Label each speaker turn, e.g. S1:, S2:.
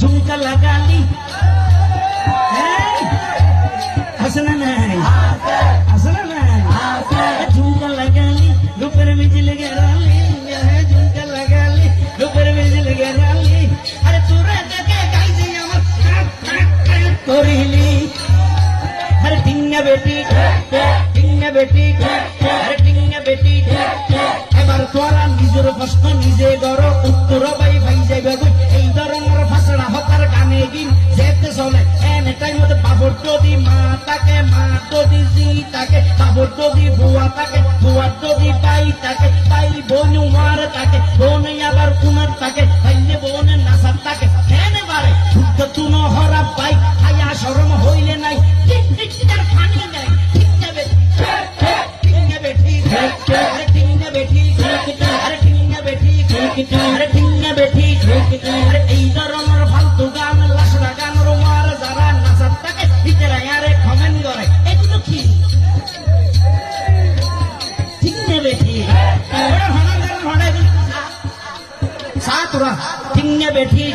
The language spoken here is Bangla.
S1: ঝুমকা লাগালি। আছে না নাই? না নাই? ঝুমকা লাগালি রূপের বিজলি গেরালি। হ্যাঁ, ঝুমকা লাগালি রূপের বিজলি গেরালি। আরে তোরা দেখে গাইছি আমার করিলি। আরে টিঙ্গা বেটি টিঙ্গা বেটি আরে টিঙ্গা বেটি এবার তোরা নিজের প্রশ্ন নিজে গর উত্তর বাই হতার যেতে চলে এনে টাইম মধ্যে বাবর যদি মা তাকে, মা যদি জি তাকে, বাবর যদি বুয়া তাকে বুয়া যদি বাই তাকে বাই বোন উমার তাকে, বোন আবার কুমার তাকে ভাইলে বোন নাসার তাকে। এনে বারে, শুদ্ধ তুন হরা পাই হায়া শরম হইলে নাই। ঠিক ঠিক, তার ফানি নাই। ঠিক যাবে টিঙ্গা বেঠি আরে টিঙ্গা বেঠি আরে টিঙ্গা বেঠি আরে টিঙ্গা বেঠি আরে এই ধরনের हाथ उड़ा बैठी।